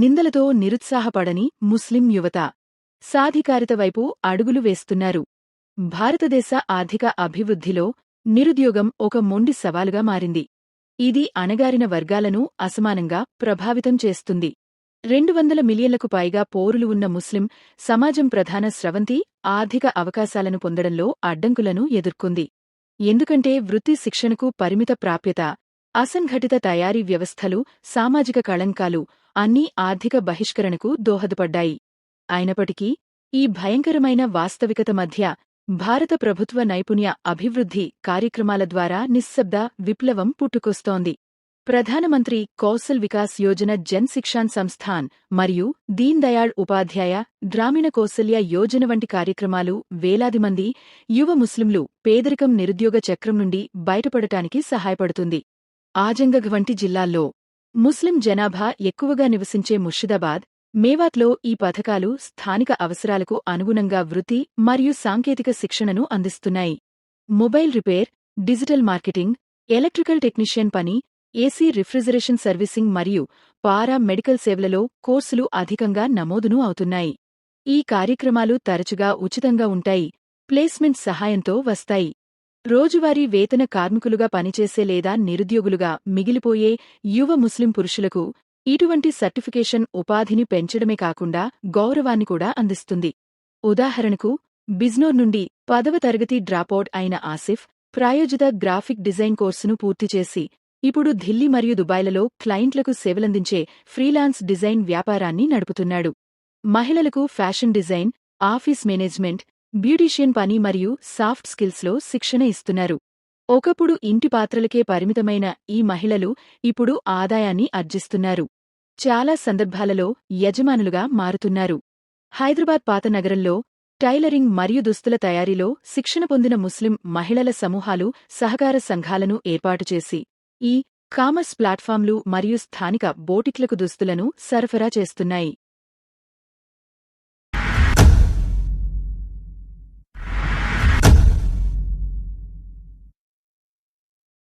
నిందలతో నిరుత్సాహపడని ముస్లిం యువత సాధికారిత వైపు అడుగులు వేస్తున్నారు. భారతదేశ ఆర్థిక అభివృద్ధిలో నిరుద్యోగం ఒక మొండి సవాలుగా మారింది. ఇది అణగారిన వర్గాలను అసమానంగా ప్రభావితం చేస్తుంది. రెండు వందల మిలియన్లకు పైగా పోరులు ఉన్న ముస్లిం సమాజం ప్రధాన స్రవంతి ఆర్థిక అవకాశాలను పొందడంలో అడ్డంకులను ఎదుర్కొంది. ఎందుకంటే వృత్తి శిక్షణకు పరిమిత ప్రాప్యత అసంఘటిత తయారీ వ్యవస్థలు సామాజిక కళంకాలు అన్నీ ఆర్థిక బహిష్కరణకు దోహదపడ్డాయి. అయినప్పటికీ ఈ భయంకరమైన వాస్తవికత మధ్య భారత ప్రభుత్వ నైపుణ్య అభివృద్ధి కార్యక్రమాల ద్వారా నిశ్శబ్ద విప్లవం పుట్టుకొస్తోంది. ప్రధానమంత్రి కౌశల్ వికాస్ యోజన జన్ శిక్షాన్ సంస్థాన్ మరియు దీన్ దయాళ్ ఉపాధ్యాయ గ్రామీణ కౌశల్య యోజన వంటి కార్యక్రమాలు వేలాది మంది యువ ముస్లింలు పేదరికం నిరుద్యోగ చక్రం నుండి బయటపడటానికి సహాయపడుతుంది. ఆజంగఘ్ వంటి జిల్లాల్లో ముస్లిం జనాభా ఎక్కువగా నివసించే ముర్షిదాబాద్ మేవాత్లో ఈ పథకాలు స్థానిక అవసరాలకు అనుగుణంగా వృత్తి మరియు సాంకేతిక శిక్షణను అందిస్తున్నాయి. Mobile repair digital marketing electrical technician పని ఏసీ రిఫ్రిజరేషన్ సర్వీసింగ్ మరియు పారా మెడికల్ సేవలలో కోర్సులు అధికంగా నమోదును అవుతున్నాయి. ఈ కార్యక్రమాలు తరచుగా ఉచితంగా ఉంటాయి ప్లేస్మెంట్ సహాయంతో వస్తాయి. రోజువారీ వేతన కార్మికులుగా పనిచేసే లేదా నిరుద్యోగులుగా మిగిలిపోయే యువ ముస్లిం పురుషులకు ఇటువంటి సర్టిఫికేషన్ ఉపాధిని పెంచడమే కాకుండా గౌరవాన్ని కూడా అందిస్తుంది. ఉదాహరణకు బిజ్నోర్ నుండి పదవ తరగతి డ్రాపౌట్ అయిన ఆసిఫ్ ప్రాయోజిత గ్రాఫిక్ డిజైన్ కోర్సును పూర్తి చేసి ఇప్పుడు ఢిల్లీ మరియు దుబాయ్లలో క్లయింట్లకు సేవలందించే ఫ్రీలాన్స్ డిజైన్ వ్యాపారాన్ని నడుపుతున్నాడు. మహిళలకు fashion design office management beautician పని మరియు సాఫ్ట్ స్కిల్స్లో శిక్షణ ఇస్తున్నారు. ఒకప్పుడు ఇంటి పాత్రలకే పరిమితమైన ఈ మహిళలు ఇప్పుడు ఆదాయాన్ని అర్జిస్తున్నారు చాలా సందర్భాలలో యజమానులుగా మారుతున్నారు. హైదరాబాద్ పాత నగరంలో టైలరింగ్ మరియు దుస్తుల తయారీలో శిక్షణ పొందిన ముస్లిం మహిళల సమూహాలు సహకార సంఘాలను ఏర్పాటు చేసి ఈ కామర్స్ ప్లాట్ఫామ్లు మరియు స్థానిక బోటిక్లకు దుస్తులను సరఫరా చేస్తున్నాయి.